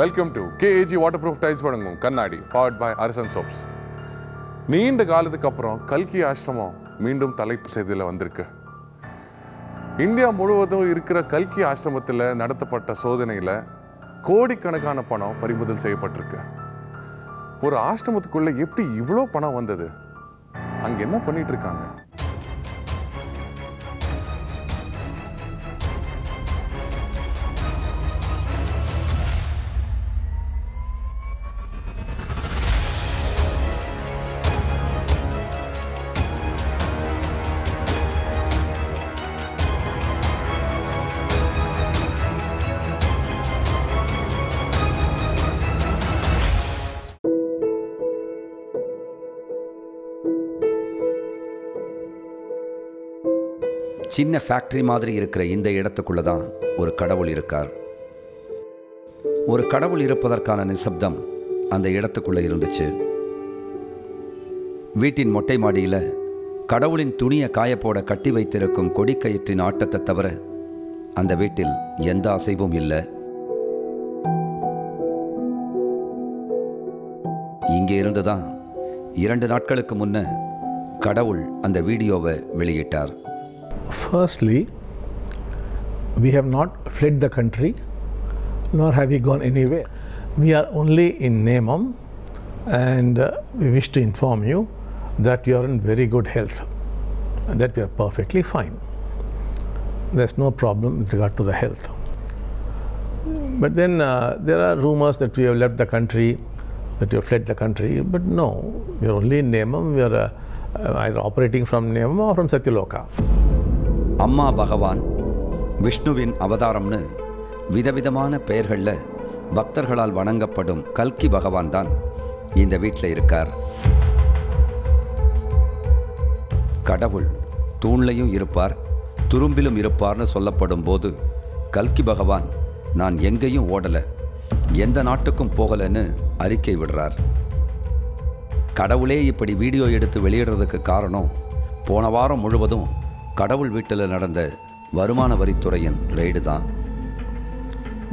Welcome to KAG waterproof tiles வழங்கும் கண்ணாடி powered by அரசன் சோப்ஸ் நீண்ட காலத்துக்கு அப்புறம் கல்கி ஆசிரமம் மீண்டும் தலைப்பு செய்தியில் வந்திருக்கு. இந்தியா முழுவதும் இருக்கிற கல்கி ஆசிரமத்தில் நடத்தப்பட்ட சோதனையில் கோடிக்கணக்கான பணம் பறிமுதல் செய்யப்பட்டிருக்கு. ஒரு ஆசிரமத்துக்குள்ளே எப்படி இவ்வளோ பணம் வந்தது? அங்கே என்ன பண்ணிட்டு இருக்காங்க? சின்ன ஃபேக்ட்ரி மாதிரி இருக்கிற இந்த இடத்துக்குள்ள தான் ஒரு கடவுள் இருக்கார். ஒரு கடவுள் இருப்பதற்கான நிசப்தம் அந்த இடத்துக்குள்ள இருந்துச்சு. வீட்டின் மொட்டை மாடியில் கடவுளின் துணியை காயப்போட கட்டி வைத்திருக்கும் கொடிக்கயிற்றின் ஆட்டத்தை தவிர அந்த வீட்டில் எந்த அசைவும் இல்லை. இங்கே இருந்து தான் இரண்டு நாட்களுக்கு முன்ன கடவுள் அந்த வீடியோவை வெளியிட்டார். Firstly, we have not fled the country, nor have we gone anywhere. We are only in Nemam, and uh, we wish to inform you that you are in very good health, and that we are perfectly fine. There's no problem with regard to the health. But then uh, there are rumors that we have left the country, that we have fled the country, but no, we are only in Nemam. We are uh, either operating from Nemam or from Satyaloka. அம்மா பகவான் விஷ்ணுவின் அவதாரம்னு விதவிதமான பெயர்களில் பக்தர்களால் வணங்கப்படும் கல்கி பகவான் தான் இந்த வீட்டில் இருக்கார். கடவுள் தூண்லையும் இருப்பார் துரும்பிலும் இருப்பார்னு சொல்லப்படும் போது கல்கி பகவான் நான் எங்கேயும் ஓடலை எந்த நாட்டுக்கும் போகலைன்னு அறிக்கை விடுறார். கடவுளே இப்படி வீடியோ எடுத்து வெளியிடுறதுக்கு காரணம் போன வாரம் முழுவதும் கடவுள் வீட்டில் நடந்த வருமான வரித்துறையின் ரெய்டு தான்.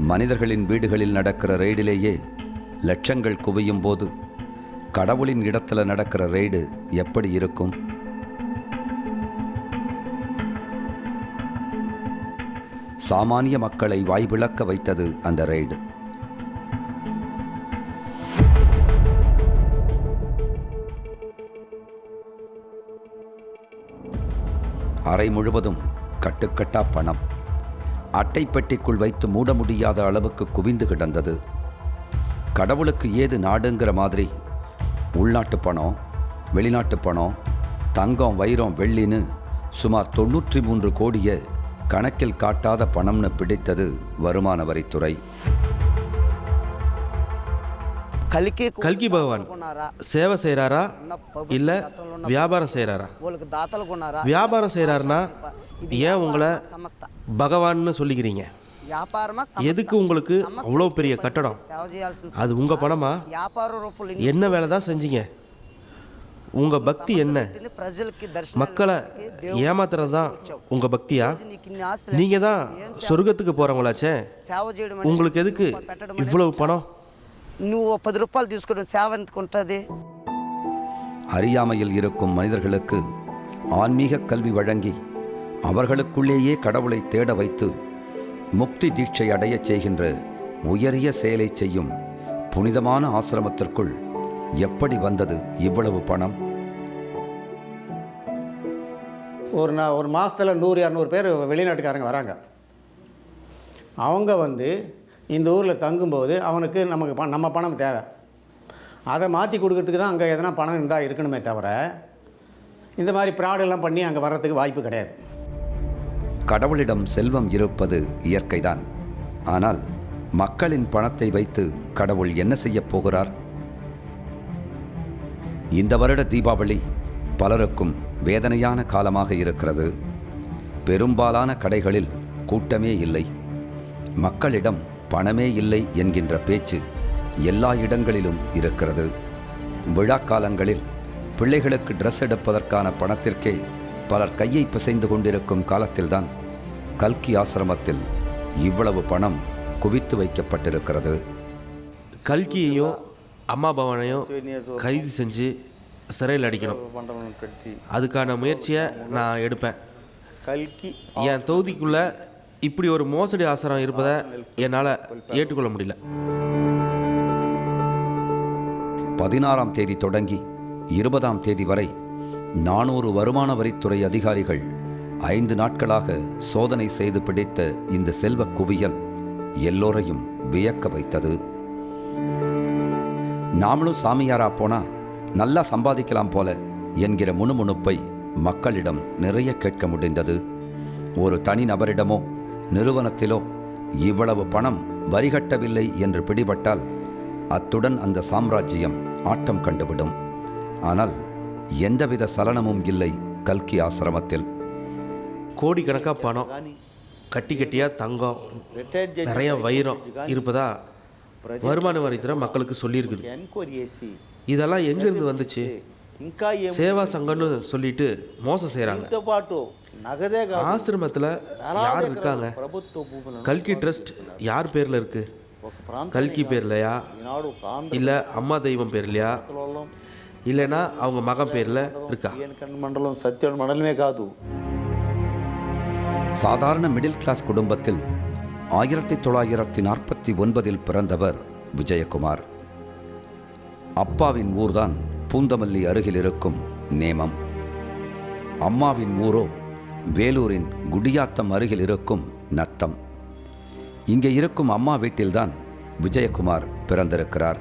மனிதர்களின் வீடுகளில் நடக்கிற ரெய்டிலேயே லட்சங்கள் குவியும் போது கடவுளின் இடத்துல நடக்கிற ரெய்டு எப்படி இருக்கும்? சாமானிய மக்களை வாய்விளக்க வைத்தது அந்த ரெய்டு அறை முழுவதும் கட்டுக்கட்டா பணம். அட்டைப்பெட்டிக்குள் வைத்து மூட முடியாத அளவுக்கு குவிந்து கிடந்தது. கடவுளுக்கு ஏது நாடுங்கிற மாதிரி உள்நாட்டு பணம் வெளிநாட்டு பணம் தங்கம் வைரம் வெள்ளின்னு சுமார் தொண்ணூற்றி மூன்று கோடியை கணக்கில் காட்டாத பணம்னு பிடித்தது வருமான வரித்துறை. கல்கி கல்கி பகவான் சேவை செய்கிறாரா இல்லை வியாபாரம் செய்கிறாரா உங்களுக்கு தாத்தா கொண்டாரா? வியாபாரம் செய்கிறாருன்னா ஏன் உங்களை பகவான்னு சொல்லிக்கிறீங்க? எதுக்கு உங்களுக்கு அவ்வளோ பெரிய கட்டடம்? அது உங்கள் பணமா? என்ன வேலை தான் செஞ்சீங்க? உங்கள் பக்தி என்ன? மக்களை ஏமாத்துறது தான் உங்கள் பக்தியா நீங்கள் தான் சொர்க்கத்துக்கு போகிறவங்களாச்சே உங்களுக்கு எதுக்கு இவ்வளவு பணம்? నువ్వు ఓ పది రూపాయలు తీసుకుని సేవ ఎందుకు ఉంటుంది அறியாமையில் இருக்கும் மனிதர்களுக்கு ஆன்மீக கல்வி வழங்கி அவர்களுக்குள்ளேயே கடவுளை தேட வைத்து முக்தி தீட்சை அடையச் செய்கின்ற உயரிய செயலை செய்யும் புனிதமான ஆசிரமத்திற்குள் எப்படி வந்தது இவ்வளவு பணம் ஒரு நா ஒரு மாதத்தில் நூறு இரநூறு பேர் வெளிநாட்டுக்காரங்க வராங்க அவங்க வந்து இந்த ஊரில் தங்கும்போது அவனுக்கு நமக்கு ப- நம்ம பணம் தேவை. அதை மாற்றி கொடுக்கறதுக்கு தான் அங்கே எதனா பணம் இருந்தால் இருக்கணுமே தவிர இந்த மாதிரி ப்ராடெல்லாம் பண்ணி அங்கே வர்றதுக்கு வாய்ப்பு கிடையாது. கடவுளிடம் செல்வம் இருப்பது இயற்கைதான். ஆனால் மக்களின் பணத்தை வைத்து கடவுள் என்ன செய்யப் போகிறார்? இந்த வருட தீபாவளி பலருக்கும் வேதனையான காலமாக இருக்கிறது. பெரும்பாலான கடைகளில் கூட்டமே இல்லை. மக்களிடம் பணமே இல்லை என்கின்ற பேச்சு எல்லா இடங்களிலும் இருக்கிறது. விழா காலங்களில் பிள்ளைகளுக்கு ட்ரெஸ் எடுப்பதற்கான பணத்திற்கே பலர் கையை பிசைந்து கொண்டிருக்கும் காலத்தில்தான் கல்கி ஆசிரமத்தில் இவ்வளவு பணம் குவித்து வைக்கப்பட்டிருக்கிறது. கல்கியையும் அம்மா பவனையும் கைது செஞ்சு சிறையில் அடிக்கணும். அதுக்கான முயற்சியை நான் எடுப்பேன். கல்கி என் தொகுதிக்குள்ளே இப்படி ஒரு மோசடி ஆசாரம் இருப்பதை என்னால் ஏற்றுக்கொள்ள முடியல. பதினாறாம் தேதி தொடங்கி இருபதாம் தேதி வரை நானூறு வருமான வரித்துறை அதிகாரிகள் ஐந்து நாட்களாக சோதனை செய்து பிடித்த இந்த செல்வக் குவியல் எல்லோரையும் வியக்க வைத்தது. நாமளும் சாமியாரா போனா நல்லா சம்பாதிக்கலாம் போல என்கிற முணுமுணுப்பை மக்களிடம் நிறைய கேட்க முடிந்தது. ஒரு தனி நபரிடமோ நிறுவனத்திலோ இவ்வளவு பணம் வரிகட்டவில்லை என்று பிடிபட்டால் அத்துடன் அந்த சாம்ராஜ்யம் ஆட்டம் கண்டுவிடும். ஆனால் எந்தவித சலனமும் இல்லை கல்கி ஆசிரமத்தில். கோடிக்கணக்காக பணம் கட்டி கட்டியாக தங்கம் நிறைய வைரம் இருப்பதா வருமான வரித்துறை மக்களுக்கு சொல்லியிருக்குது. இதெல்லாம் எங்கேருந்து வந்துச்சு? ఇంకా ఏం சேவா சங்கம்னு சொல்லிட்டு மோசம் செய்கிறாங்க దీంతో పాటు నగదే కాదు ஆசிரமத்தில் யார் இருக்காங்க ప్రభుత్వ భూములను கல்கி ட்ரஸ்ட் யார் பேரில் இருக்கு ఒక ప్రాంతం கல்கி பேர்லையா ఈనాడు ఒక இல்லை அம்மா தெய்வம் பேர்லையா ఆంధ్రలో இல்லைன்னா அவங்க மகன் பேரில் இருக்கா బిఎన్కండ మండలం సత్యం మండలమే కాదు சாதாரண மிடில் கிளாஸ் குடும்பத்தில் ஆயிரத்தி தொள்ளாயிரத்தி நாற்பத்தி ஒன்பதில் பிறந்தவர் விஜயகுமார் அப்பாவின் ஊர்தான் பூந்தமல்லி அருகில் இருக்கும் நேமம். அம்மாவின் ஊரோ வேலூரின் குடியாத்தம் அருகில் இருக்கும் நத்தம். இங்கே இருக்கும் அம்மா வீட்டில்தான் விஜயகுமார் பிறந்திருக்கிறார்.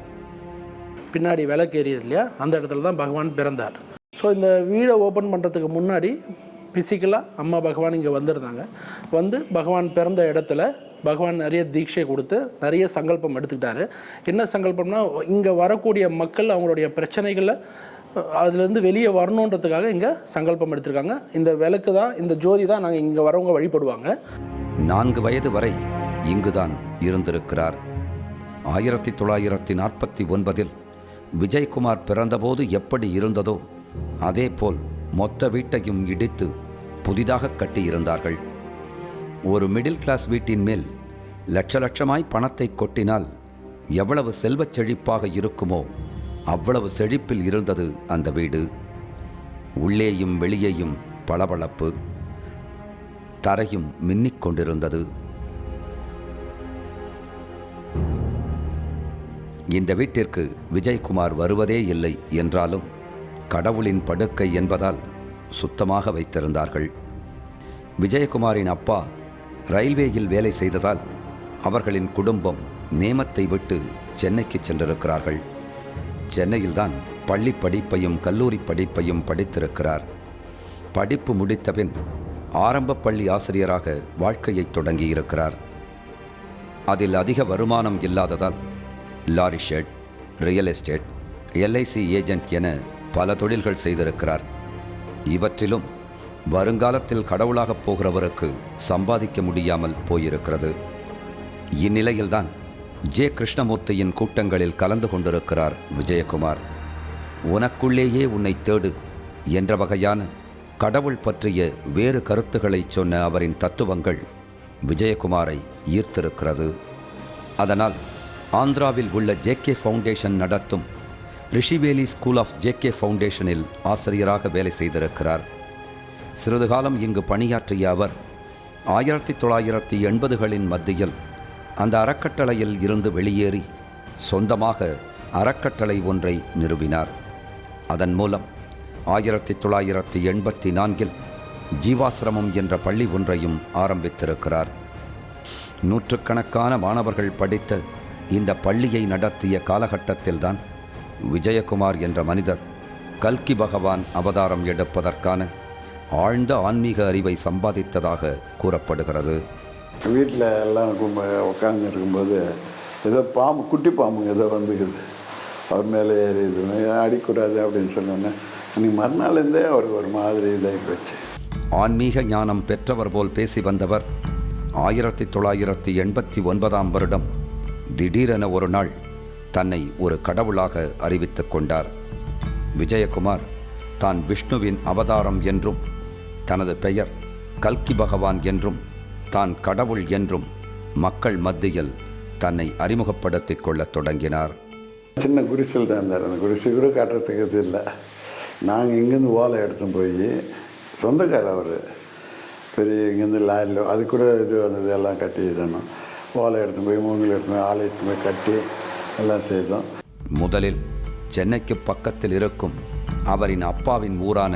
பின்னாடி விளக்கு எரியுது இல்லையா? அந்த இடத்துல தான் பகவான் பிறந்தார். ஸோ இந்த வீடை ஓப்பன் பண்ணுறதுக்கு முன்னாடி ஃபிசிக்கலாக அம்மா பகவான் இங்கே வந்திருந்தாங்க. வந்து பகவான் பிறந்த இடத்துல பகவான் நிறைய தீட்சை கொடுத்து நிறைய சங்கல்பம் எடுத்துக்கிட்டாரு. என்ன சங்கல்பம்னா இங்கே வரக்கூடிய மக்கள் அவங்களுடைய பிரச்சனைகளை அதுலேருந்து வெளியே வரணுன்றதுக்காக இங்கே சங்கல்பம் எடுத்திருக்காங்க. இந்த விளக்கு தான் இந்த ஜோதி தான் நாங்கள் இங்கே வரவங்க வழிபடுவாங்க. நான்கு வயது வரை இங்குதான் இருந்திருக்கிறார். ஆயிரத்தி தொள்ளாயிரத்தி நாற்பத்தி ஒன்பதில் விஜயகுமார் பிறந்தபோது எப்படி இருந்ததோ அதேபோல் மொத்த வீட்டையும் இடித்து புதிதாக கட்டியிருந்தார்கள். ஒரு மிடில் கிளாஸ் வீட்டின் மேல் லட்ச லட்சமாய் பணத்தை கொட்டினால் எவ்வளவு செல்வச் செழிப்பாக இருக்குமோ அவ்வளவு செழிப்பில் இருந்தது அந்த வீடு. உள்ளேயும் வெளியேயும் பளபளப்பு தரையும் மின்னிக் கொண்டிருந்தது. இந்த வீட்டிற்கு விஜயகுமார் வருவதே இல்லை என்றாலும் கடவுளின் படுக்கை என்பதால் சுத்தமாக வைத்திருந்தார்கள். விஜயகுமாரின் அப்பா ரயில்வேயில் வேலை செய்ததால் அவர்களின் குடும்பம் நேமத்தை விட்டு சென்னைக்கு சென்றிருக்கிறார்கள். சென்னையில்தான் பள்ளி படிப்பையும் கல்லூரி படிப்பையும் படித்திருக்கிறார். படிப்பு முடித்தபின் ஆரம்ப பள்ளி ஆசிரியராக வாழ்க்கையை தொடங்கியிருக்கிறார். அதில் அதிக வருமானம் இல்லாததால் lorry shed real estate LIC agent என பல தொழில்கள் செய்திருக்கிறார். இவற்றிலும் வருங்காலத்தில் கடவுளாகப் போகிறவருக்கு சம்பாதிக்க முடியாமல் போயிருக்கிறது. இந்நிலையில்தான் ஜே. கிருஷ்ணமூர்த்தியின் கூட்டங்களில் கலந்து கொண்டிருக்கிறார் விஜயகுமார். உனக்குள்ளேயே உன்னை தேடு என்ற வகையான கடவுள் பற்றிய வேறு கருத்துக்களை சொன்ன அவரின் தத்துவங்கள் விஜயகுமாரை ஈர்த்திருக்கிறது. அதனால் ஆந்திராவில் உள்ள ஜேகே ஃபவுண்டேஷன் நடத்தும் ரிஷிவேலி ஸ்கூல் ஆஃப் ஜேகே ஃபவுண்டேஷனில் ஆசிரியராக வேலை செய்திருக்கிறார். சிறிது காலம் இங்கு பணியாற்றிய அவர் ஆயிரத்தி தொள்ளாயிரத்தி எண்பதுகளின் மத்தியில் அந்த அறக்கட்டளையில் இருந்து வெளியேறி சொந்தமாக அறக்கட்டளை ஒன்றை நிறுவினார். அதன் மூலம் ஆயிரத்தி தொள்ளாயிரத்தி எண்பத்தி நான்கில் ஜீவாசிரமம் என்ற பள்ளி ஒன்றையும் ஆரம்பித்திருக்கிறார். நூற்றுக்கணக்கான மாணவர்கள் படித்த இந்த பள்ளியை நடத்திய காலகட்டத்தில்தான் விஜயகுமார் என்ற மனிதர் கல்கி பகவான் அவதாரம் எடுப்பதற்கான ஆழ்ந்த ஆன்மீக அறிவை சம்பாதித்ததாக கூறப்படுகிறது. வீட்டில் எல்லாம் உட்காந்து இருக்கும்போது ஏதோ பாம்பு குட்டி பாம்புங்க ஏதோ வந்துக்குது. அவர் மேலே ஏறி இது அடிக்கூடாது அப்படின்னு சொன்னோன்னே அன்றைக்கி மறுநாள்லேருந்தே அவருக்கு ஒரு மாதிரி இதாகி போச்சு. ஆன்மீக ஞானம் பெற்றவர் போல் பேசி வந்தவர் ஆயிரத்தி தொள்ளாயிரத்தி எண்பத்தி ஒன்பதாம் வருடம் திடீரென ஒரு நாள் தன்னை ஒரு கடவுளாக அறிவித்துக் கொண்டார். விஜயகுமார் தான் விஷ்ணுவின் அவதாரம் என்றும் தனது பெயர் கல்கி பகவான் என்றும் தான் கடவுள் என்றும் மக்கள் மத்தியில் தன்னை அறிமுகப்படுத்திக் கொள்ளத் தொடங்கினார். சின்ன குடிசையில் தான் இருந்தார். அந்த குடிசை கூட காட்டுறதுக்கு இது இல்லை. நாங்கள் இங்கேருந்து ஓலை எடுத்து போய் சொந்தக்காரர் அவர். பெரிய இங்கேருந்து லாரியில் அது கூட இது வந்தது எல்லாம் கட்டி இதணும் ஓலை எடுத்து போய் மூங்கில் எடுத்து போய் ஆலை எடுத்து போய் கட்டி எல்லாம் செய்தோம். முதலில் சென்னைக்கு பக்கத்தில் இருக்கும் அவரின் அப்பாவின் ஊரான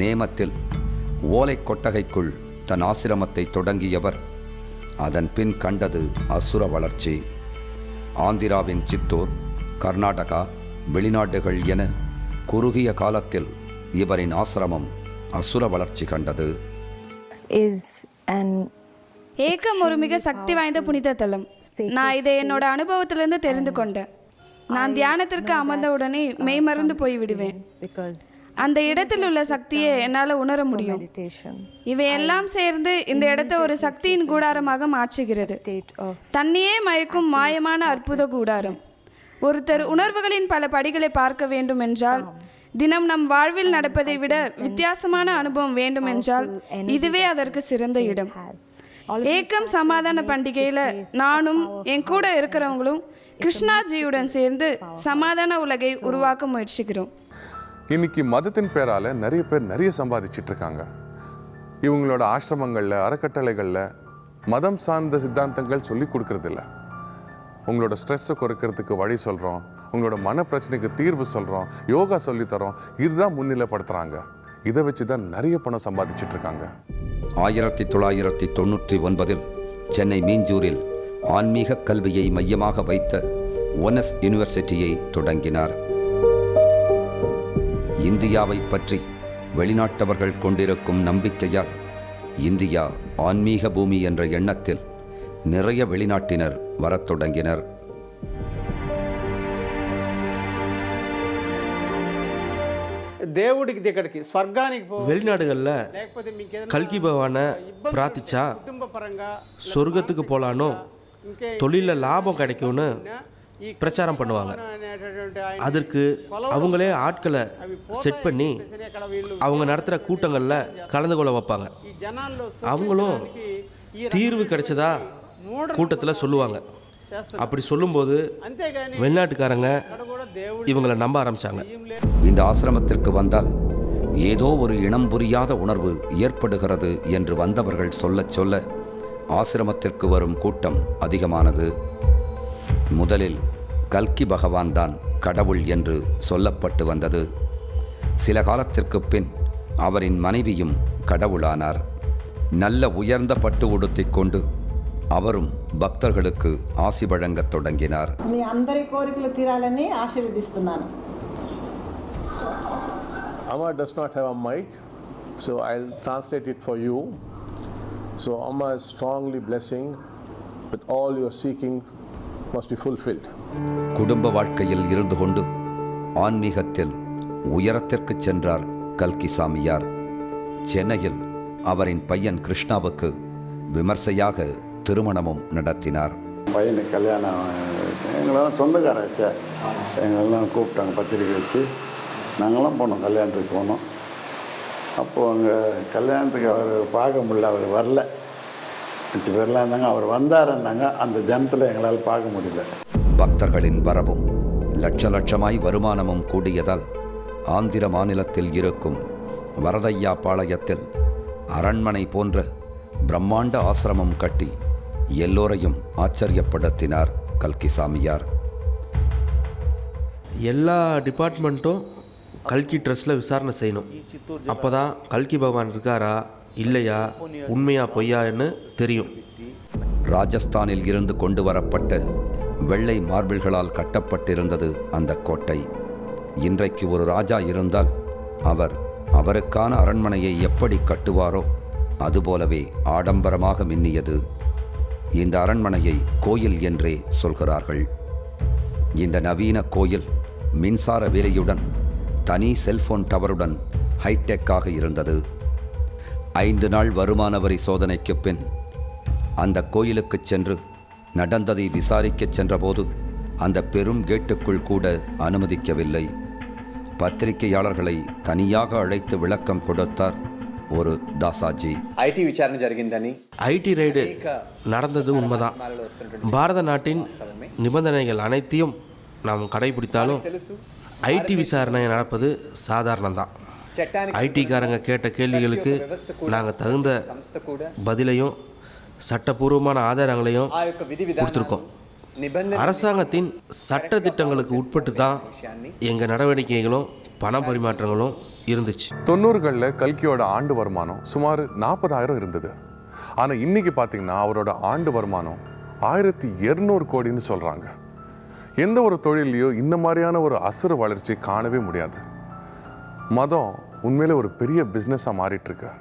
நேமத்தில் ஓலை கொட்டகைக்குள் தன் ஆசிரமத்தை தொடங்கியவர். அதன் பின் கண்டது அசுர வளர்ச்சி. ஆந்திராவின் சித்தூர் கர்நாடகா வெளிநாடுகள் என குறுகிய காலத்தில் இவரின் ஆசிரமம் அசுர வளர்ச்சி கண்டது. Is an ஏக்கம் ஒரு மிக சக்தி வாய்ந்த புனித தலம். நான் இதை என்னோட அனுபவத்திலிருந்து தெரிந்து கொண்டேன். நான் தியானத்திற்கு அமர்ந்த உடனே மெய்மறந்து போய் விடுவேன். Because அந்த இடத்தில் உள்ள சக்தியை என்னால் உணர முடியும். இவையெல்லாம் சேர்ந்து இந்த இடத்தை ஒரு சக்தியின் கூடாரமாக மாற்றுகிறது. தன்னையே மயக்கும் மாயமான அற்புத கூடாரம். ஒருத்தர் உணர்வுகளின் பல படிகளை பார்க்க வேண்டும் என்றால் தினம் நம் வாழ்வில் நடப்பதை விட வித்தியாசமான அனுபவம் வேண்டும் என்றால் இதுவே அதற்கு சிறந்த இடம். ஏக்கம் சமாதான பண்டிகையில நானும் என் கூட இருக்கிறவங்களும் கிருஷ்ணாஜியுடன் சேர்ந்து சமாதான உலகை உருவாக்க முயற்சிக்கிறோம். இன்னைக்கு மதத்தின் பேரால் நிறைய பேர் நிறைய சம்பாதிச்சுட்டு இருக்காங்க. இவங்களோட ஆசிரமங்களில் அறக்கட்டளைகளில் மதம் சார்ந்த சித்தாந்தங்கள் சொல்லி கொடுக்கறதில்ல. உங்களோட ஸ்ட்ரெஸ்ஸை குறைக்கிறதுக்கு வழி சொல்கிறோம் உங்களோட மன பிரச்சனைக்கு தீர்வு சொல்கிறோம் யோகா சொல்லித்தரோம் இதுதான் முன்னிலைப்படுத்துகிறாங்க இதை வச்சு தான் நிறைய பணம் சம்பாதிச்சிட்டு இருக்காங்க. ஆயிரத்தி தொள்ளாயிரத்தி தொண்ணூற்றி ஒன்பதில் சென்னை மீஞ்சூரில் ஆன்மீக கல்வியை மையமாக வைத்த ஒனஸ் யூனிவர்சிட்டியை தொடங்கினார். இந்தியாவை பற்றி வெளிநாட்டவர்கள் கொண்டிருக்கும் நம்பிக்கையால் இந்தியா ஆன்மீக பூமி என்ற எண்ணத்தில் நிறைய வெளிநாட்டினர் வரத் தொடங்கினர் దేవుడికి దగ్గరికి స్వర్గానికి పో வெளிநாடுகளில் లేకపోతే మీకు ఏదైనా கல்கி பகவானை பிரார்த்திச்சா కుటుంబ పరంగా சொர்க்கத்துக்கு போகலானோ ఇంకే தொழிலில் லாபம் கிடைக்கும்னு ఈ பிரச்சாரம் பண்ணுவாங்க. அதற்கு அவங்களே ஆட்களை செட் பண்ணி அவங்க நடத்துகிற கூட்டங்களில் கலந்து கொள்ள வைப்பாங்க. அவங்களும் தீர்வு கிடைச்சதா கூட்டத்தில் சொல்லுவாங்க. அப்படி சொல்லும்போது வெளிநாட்டுக்காரங்க இவங்களை நம்ப ஆரம்பித்தாங்க இந்த ஆசிரமத்திற்கு வந்தால் ஏதோ ஒரு இனம் புரியாத உணர்வு ஏற்படுகிறது என்று வந்தவர்கள் சொல்ல சொல்ல ஆசிரமத்திற்கு வரும் கூட்டம் அதிகமானது. முதலில் கல்கி பகவான் தான் கடவுள் என்று சொல்லப்பட்டு வந்தது சில காலத்திற்கு பின் அவரின் மனைவியும் கடவுளானார் நல்ல உயர்ந்த பட்டு உடுத்திக் கொண்டு அவரும் பக்தர்களுக்கு ஆசி வழங்கத் தொடங்கினார் మీ అందరి కోరికలు తీరాలని ఆశీర్వదిస్తున్నాను Amma does not have a mic, so I'll translate it for you. So Amma is strongly blessing that all your seeking must be fulfilled. குடும்ப வாழ்க்கையில் இருந்து கொண்டு ஆன்மீகத்தில் உயரத்திற்கு சென்றார் கல்கி சாமியார் சென்னையில் அவரின் பையன் கிருஷ்ணாவுக்கு விமர்சையாக திருமணமும் நடத்தினார். பையனுக்கு கல்யாணம் எங்களெல்லாம் சொந்தக்காராச்சே எங்களெல்லாம் கூப்பிட்டாங்க பத்திரிக்கை வச்சு. நாங்களாம் போனோம் கல்யாணத்துக்கு போனோம். அப்போது அங்கே கல்யாணத்துக்கு அவர் பார்க்க முடியல அவர் வரல. அஞ்சு பேர்லாம் இருந்தாங்க. அவர் வந்தாருன்னாங்க அந்த ஜனத்தில் எங்களால் பார்க்க முடியல. பக்தர்களின் வரவும் லட்ச லட்சமாய் வருமானமும் கூடியதால் ஆந்திர மாநிலத்தில் இருக்கும் வரதையா பாளையத்தில் அரண்மனை போன்ற பிரம்மாண்ட ஆசிரமம் கட்டி எல்லோரையும் ஆச்சரியப்படுத்தினார் கல்கி சாமியார் எல்லா டிபார்ட்மெண்ட்டும் கல்கி ட்ரஸ்ட்டில் விசாரணை செய்யணும். அப்போ தான் கல்கி பகவான் இருக்காரா? இல்லையா? உண்மையா பொய்யான்னு தெரியும். ராஜஸ்தானில் இருந்து கொண்டு வரப்பட்ட வெள்ளை மார்பிள்களால் கட்டப்பட்டிருந்தது அந்த கோட்டை. இன்றைக்கு ஒரு ராஜா இருந்தால் அவர் அவருக்கான அரண்மனையை எப்படி கட்டுவாரோ அதுபோலவே ஆடம்பரமாக மின்னியது. இந்த அரண்மனையை கோயில் என்றே சொல்கிறார்கள். இந்த நவீன கோயில் மின்சார வேலையுடன் தனி செல்போன் டவருடன் ஹைடெக்காக இருந்தது. ஐந்து நாள் வருமான வரி சோதனைக்கு பின் அந்த கோயிலுக்குச் சென்று நடந்ததை விசாரிக்கச் சென்றபோது அந்த பெரும் கேட்டுக்குள் கூட அனுமதிக்கவில்லை பத்திரிகையாளர்களை தனியாக அழைத்து விளக்கம் கொடுத்தார் ஒரு தாசாஜி ఐటీ విచారణ జరిగిందని ஐடி ரைடு நடந்தது உண்மைதான் பாரத நாட்டின் நிபந்தனைகள் அனைத்தையும் நாம் கடைபிடித்தாலும் ஐடி விசாரணை நடப்பது சாதாரணம்தான் ஐடிக்காரங்க கேட்ட கேள்விகளுக்கு நாங்கள் தகுந்த பதிலையும் சட்டபூர்வமான ஆதாரங்களையும் கொடுத்துருக்கோம். அரசாங்கத்தின் சட்ட திட்டங்களுக்கு உட்பட்டு தான் எங்கள் நடவடிக்கைகளும் பண பரிமாற்றங்களும் இருந்துச்சு. தொண்ணூறுகளில் கல்கியோட ஆண்டு வருமானம் சுமார் நாற்பதாயிரம் இருந்தது. ஆனால் இன்னைக்கு பார்த்தீங்கன்னா அவரோட ஆண்டு வருமானம் ஆயிரத்தி இரநூறு கோடின்னு சொல்கிறாங்க எந்த ஒரு தொழிலையோ இந்த மாதிரியான ஒரு அசுர வளர்ச்சி காணவே முடியாது. மதம் உண்மையில் ஒரு பெரிய பிஸ்னஸாக மாறிட்டு இருக்க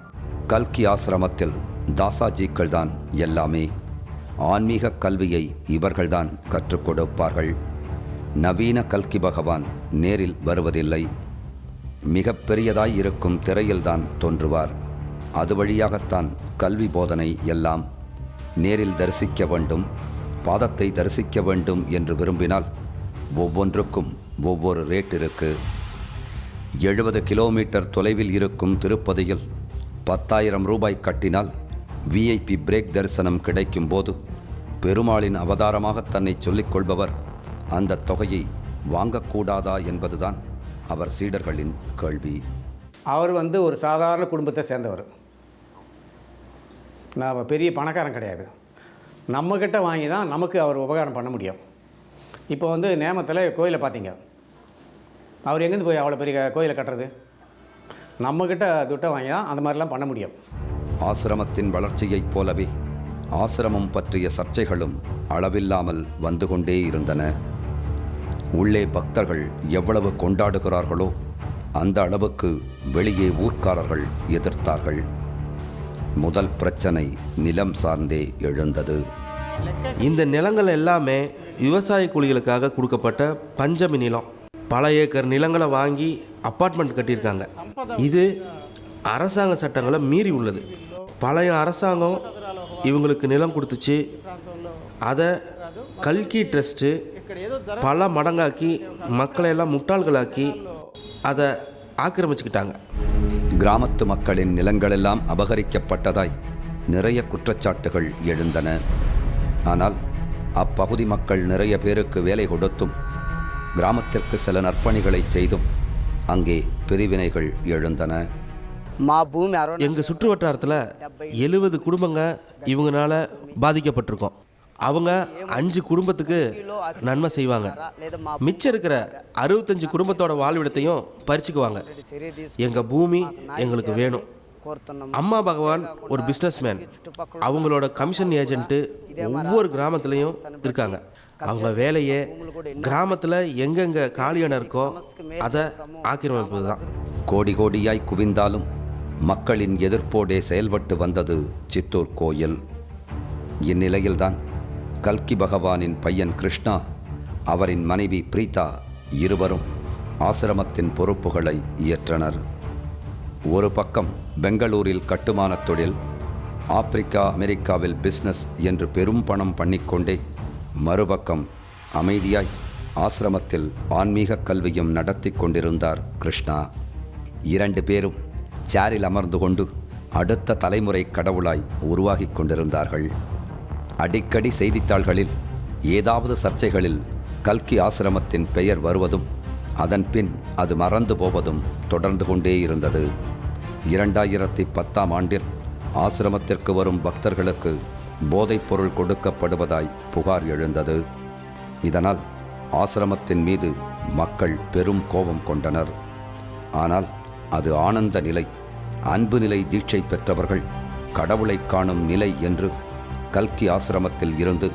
கல்கி ஆசிரமத்தில் தாசாஜிக்கள் தான் எல்லாமே. ஆன்மீக கல்வியை இவர்கள்தான் கற்றுக் கொடுப்பார்கள். நவீன கல்கி பகவான் நேரில் வருவதில்லை. மிக பெரியதாய் இருக்கும் திரையில்தான் தோன்றுவார். அது வழியாகத்தான் கல்வி போதனை எல்லாம் நேரில் தரிசிக்க வேண்டும் பாதத்தை தரிசிக்க வேண்டும் என்று விரும்பினால் ஒவ்வொன்றுக்கும் ஒவ்வொரு ரேட் இருக்குது எழுபது கிலோமீட்டர் தொலைவில் இருக்கும் திருப்பதியில் பத்தாயிரம் ரூபாய் கட்டினால் விஐபி பிரேக் தரிசனம் கிடைக்கும் போது பெருமாளின் அவதாரமாக தன்னை சொல்லிக் கொள்பவர் அந்த தொகையை வாங்கக்கூடாதா என்பதுதான் அவர் சீடர்களின் கேள்வி. அவர் வந்து ஒரு சாதாரண குடும்பத்தை சேர்ந்தவர். நான் பெரிய பணக்காரன் கிடையாது. நம்மக்கிட்ட வாங்கி தான் நமக்கு அவர் உபகாரம் பண்ண முடியும். இப்போ வந்து நேமத்தில் கோயிலை பார்த்தீங்க. அவர் எங்கேருந்து போய் அவ்வளோ பெரிய கோயிலை கட்டுறது? நம்மக்கிட்ட துட்டை வாங்கி தான் அந்த மாதிரிலாம் பண்ண முடியும். ஆசிரமத்தின் வளர்ச்சியைப் போலவே ஆசிரமம் பற்றிய சர்ச்சைகளும் அளவில்லாமல் வந்து கொண்டே இருந்தன. உள்ளே பக்தர்கள் எவ்வளவு கொண்டாடுகிறார்களோ அந்த அளவுக்கு வெளியே ஊர்க்காரர்கள் எதிர்த்தார்கள். முதல் பிரச்சனை நிலம் சார்ந்தே எழுந்தது. இந்த நிலங்கள் எல்லாமே விவசாய கூலிகளுக்காக கொடுக்கப்பட்ட பஞ்சமி நிலம். பல ஏக்கர் நிலங்களை வாங்கி அப்பார்ட்மெண்ட் கட்டியிருக்காங்க. இது அரசாங்க சட்டங்களை மீறி உள்ளது. பழைய அரசாங்கம் இவங்களுக்கு நிலம் கொடுத்துச்சு. அதை கல்கி ட்ரஸ்ட்டு பல மடங்காக்கி மக்களை எல்லாம் முட்டாள்களாக்கி அதை ஆக்கிரமிச்சுக்கிட்டாங்க. கிராமத்து மக்களின் நிலங்களெல்லாம் அபகரிக்கப்பட்டதாய் நிறைய குற்றச்சாட்டுகள் எழுந்தன. ஆனால் அப்பகுதி மக்கள் நிறைய பேருக்கு வேலை கொடுத்தும் கிராமத்திற்கு சில நற்பணிகளை செய்தும் அங்கே பிரிவினைகள் எழுந்தன. மா பூமி எங்கள் சுற்று வட்டாரத்தில் எழுபது குடும்பங்க இவங்கனால பாதிக்கப்பட்டிருக்கோம். அவங்க அஞ்சு குடும்பத்துக்கு நன்மை செய்வாங்க. மிச்சம் இருக்கிற அறுபத்தஞ்சு குடும்பத்தோட வாழ்விடத்தையும் பறிச்சுக்குவாங்க. எங்கள் பூமி எங்களுக்கு வேணும். அம்மா பகவான் ஒரு பிஸ்னஸ்மேன் அவங்களோட கமிஷன் ஏஜென்ட்டு ஒவ்வொரு கிராமத்துலேயும் இருக்காங்க. அவங்க வேலையே கிராமத்தில் எங்கெங்கே காலி இடம் இருக்கோ அதை ஆக்கிரமிப்பது தான் கோடி கோடியாய் குவிந்தாலும் மக்களின் எதிர்ப்போடே செயல்பட்டு வந்தது சித்தூர் கோயில். இந்நிலையில்தான் கல்கி பகவானின் பையன் கிருஷ்ணா அவரின் மனைவி பிரீதா இருவரும் ஆசிரமத்தின் பொறுப்புகளை இயற்றனர். ஒரு பக்கம் பெங்களூரில் கட்டுமானத் தொழில் ஆப்பிரிக்கா அமெரிக்காவில் பிஸ்னஸ் என்று பெரும் பணம் பண்ணிக்கொண்டே மறுபக்கம் அமைதியாய் ஆசிரமத்தில் ஆன்மீக கல்வியும் நடத்தி கொண்டிருந்தார் கிருஷ்ணா. இரண்டு பேரும் சேரில் அமர்ந்து கொண்டு அடுத்த தலைமுறை கடவுளாய் உருவாகிக் கொண்டிருந்தார்கள். அடிக்கடி செய்தித்தாள்களில் ஏதாவது சர்ச்சைகளில் கல்கி ஆசிரமத்தின் பெயர் வருவதும் அதன் பின் அது மறந்து போவதும் தொடர்ந்து கொண்டே இருந்தது. இரண்டாயிரத்தி பத்தாம் ஆண்டில் ஆசிரமத்திற்கு வரும் பக்தர்களுக்கு போதைப்பொருள் கொடுக்கப்படுவதாய் புகார் எழுந்தது. இதனால் ஆசிரமத்தின் மீது மக்கள் பெரும் கோபம் கொண்டனர். ஆனால் அது ஆனந்த நிலை அன்பு நிலை தீட்சை பெற்றவர்கள் கடவுளை காணும் நிலை என்று கல்கி ஆசிரமத்தில் இருந்து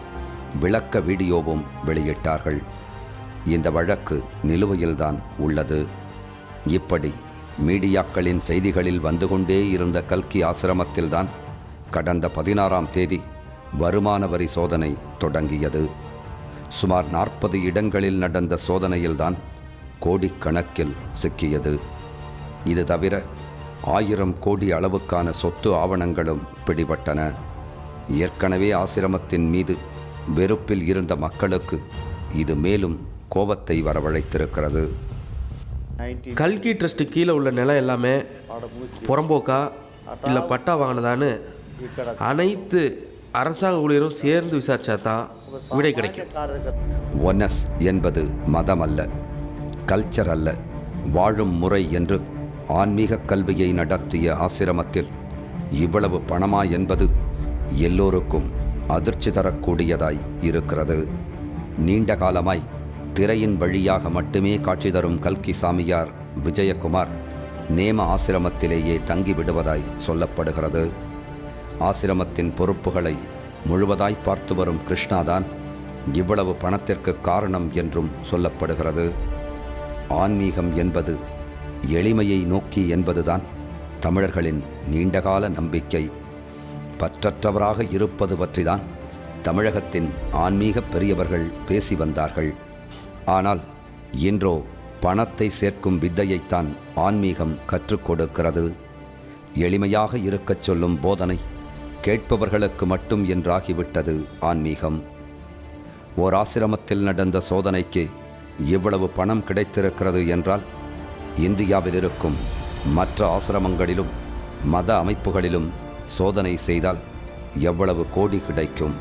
விளக்க வீடியோவும் வெளியிட்டார்கள். இந்த வழக்கு நிலுவையில்தான் உள்ளது. இப்படி மீடியாக்களின் செய்திகளில் வந்து கொண்டே இருந்த கல்கி ஆசிரமத்தில்தான் கடந்த பதினாறாம் தேதி வருமான வரி சோதனை தொடங்கியது. சுமார் நாற்பது இடங்களில் நடந்த சோதனையில்தான் கோடிக்கணக்கில் சிக்கியது. இது தவிர ஆயிரம் கோடி அளவுக்கான சொத்து ஆவணங்களும் பிடிபட்டன. ஏற்கனவே ஆசிரமத்தின் மீது வெறுப்பில் இருந்த மக்களுக்கு இது மேலும் கோபத்தை வரவழைத்திருக்கிறது. கல்கி ட்ரஸ்ட்டு கீழே உள்ள நிலம் எல்லாமே புறம்போக்கா இல்லை பட்டா வாங்கினதான்னு அனைத்து அரசாங்க ஊழியரும் சேர்ந்து விசாரிச்சா தான் விடை கிடைக்கும். ஒனஸ் என்பது மதம் அல்ல கல்ச்சர் அல்ல வாழும் முறை என்று ஆன்மீக கல்வியை நடத்திய ஆசிரமத்தில் இவ்வளவு பணமா என்பது எல்லோருக்கும் அதிர்ச்சி தரக்கூடியதாய் இருக்கிறது. நீண்ட காலமாய் திரையின் வழியாக மட்டுமே காட்சி தரும் கல்கி சாமியார் விஜயகுமார் நேம ஆசிரமத்திலேயே தங்கிவிடுவதாய் சொல்லப்படுகிறது. ஆசிரமத்தின் பொறுப்புகளை முழுவதாய் பார்த்து வரும் கிருஷ்ணாதான் இவ்வளவு பணத்திற்கு காரணம் என்றும் சொல்லப்படுகிறது. ஆன்மீகம் என்பது எளிமையை நோக்கி என்பதுதான் தமிழர்களின் நீண்டகால நம்பிக்கை. பற்றற்றவராக இருப்பது பற்றிதான் தமிழகத்தின் ஆன்மீக பெரியவர்கள் பேசி வந்தார்கள். ஆனால் இன்றோ பணத்தை சேர்க்கும் வித்தையைத்தான் ஆன்மீகம் கற்றுக் கொடுக்கிறது. எளிமையாக இருக்கச் சொல்லும் போதனை கேட்பவர்களுக்கு மட்டும் என்றாகிவிட்டது ஆன்மீகம். ஓர் ஆசிரமத்தில் நடந்த சோதனைக்கு இவ்வளவு பணம் கிடைத்திருக்கிறது என்றால் இந்தியாவில் இருக்கும் மற்ற ஆசிரமங்களிலும் மத அமைப்புகளிலும் சோதனை செய்தால் எவ்வளவு கோடி கிடைக்கும்?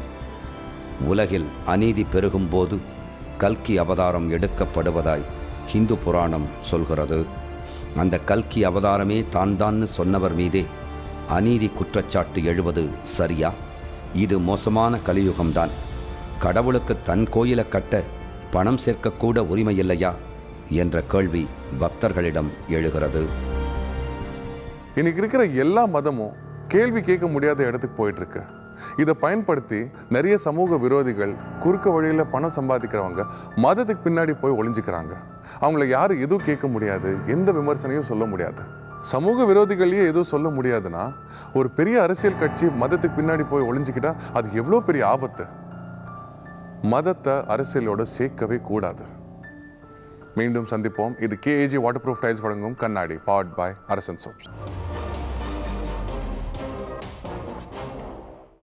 உலகில் அநீதி பெருகும்போது கல்கி அவதாரம் எடுக்கப்படுவதாய் ஹிந்து புராணம் சொல்கிறது. அந்த கல்கி அவதாரமே தான் தான்னு சொன்னவர் மீதே அநீதி குற்றச்சாட்டு எழுவது சரியா? இது மோசமான கலியுகம்தான். கடவுளுக்கு தன் கோயிலை கட்ட பணம் சேர்க்கக்கூட உரிமை இல்லையா என்ற கேள்வி பக்தர்களிடம் எழுகிறது. இன்னைக்கு இருக்கிற எல்லா மதமும் கேள்வி கேட்க முடியாத இடத்துக்கு போயிட்டு இருக்கு இதை பயன்படுத்தி நிறைய சமூக விரோதிகள் குறுக்க வழியில் பணம் சம்பாதிக்கிறவங்க மதத்துக்கு பின்னாடி போய் ஒளிஞ்சுக்கிறாங்க. அவங்கள யாரும் எதுவும் கேட்க முடியாது எந்த விமர்சனையும் சொல்ல முடியாது. சமூக விரோதிகளையே எதுவும் சொல்ல முடியாதுன்னா ஒரு பெரிய அரசியல் கட்சி மதத்துக்கு பின்னாடி போய் ஒளிஞ்சிக்கிட்டா அது எவ்வளோ பெரிய ஆபத்து? மதத்தை அரசியலோடு சேர்க்கவே கூடாது. மீண்டும் சந்திப்போம். இது கேஏஜி வாட்டர் ப்ரூஃப் டைல்ஸ் வழங்கும் கண்ணாடி. பவர்ட் பாய் அரசன் சோப்ஸ்